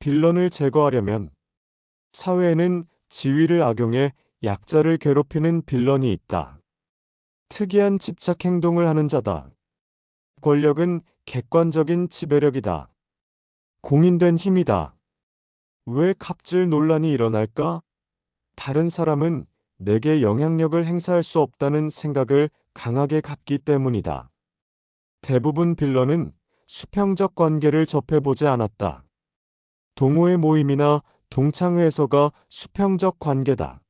빌런을 제거하려면 사회에는 지위를 악용해 약자를 괴롭히는 빌런이 있다. 특이한 집착 행동을 하는 자다. 권력은 객관적인 지배력이다. 공인된 힘이다. 왜 갑질 논란이 일어날까? 다른 사람은 내게 영향력을 행사할 수 없다는 생각을 강하게 갖기 때문이다. 대부분 빌런은 수평적 관계를 접해보지 않았다. 동호회 모임이나 동창회에서가 수평적 관계다.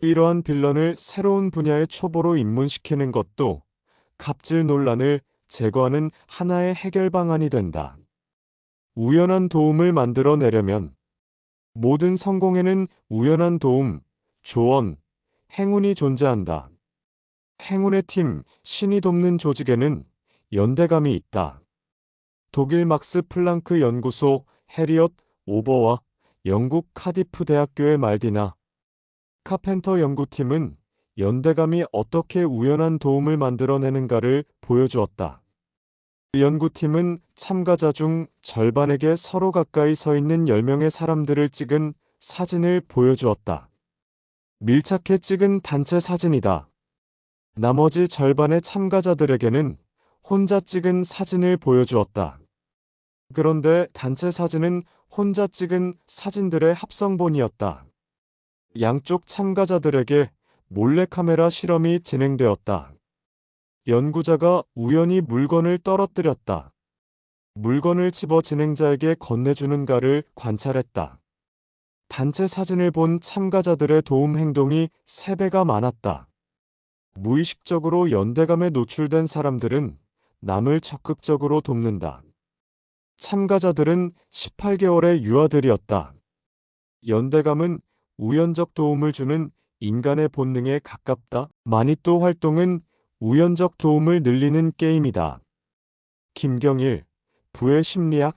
이러한 빌런을 새로운 분야의 초보로 입문시키는 것도 갑질 논란을 제거하는 하나의 해결 방안이 된다. 우연한 도움을 만들어내려면 모든 성공에는 우연한 도움, 조언, 행운이 존재한다. 행운의 팀, 신이 돕는 조직에는 연대감이 있다. 독일 막스 플랑크 연구소 해리엇 오버와 영국 카디프 대학교의 말디나 카펜터 연구팀은 연대감이 어떻게 우연한 도움을 만들어내는가를 보여주었다. 연구팀은 참가자 중 절반에게 서로 가까이 서 있는 10명의 사람들을 찍은 사진을 보여주었다. 밀착해 찍은 단체 사진이다. 나머지 절반의 참가자들에게는 혼자 찍은 사진을 보여주었다. 그런데 단체 사진은 혼자 찍은 사진들의 합성본이었다. 양쪽 참가자들에게 몰래카메라 실험이 진행되었다. 연구자가 우연히 물건을 떨어뜨렸다. 물건을 집어 진행자에게 건네주는가를 관찰했다. 단체 사진을 본 참가자들의 도움 행동이 3배가 많았다. 무의식적으로 연대감에 노출된 사람들은 남을 적극적으로 돕는다. 참가자들은 18개월의 유아들이었다. 연대감은 우연적 도움을 주는 인간의 본능에 가깝다. 마니또 활동은 우연적 도움을 늘리는 게임이다. 김경일, 부의 심리학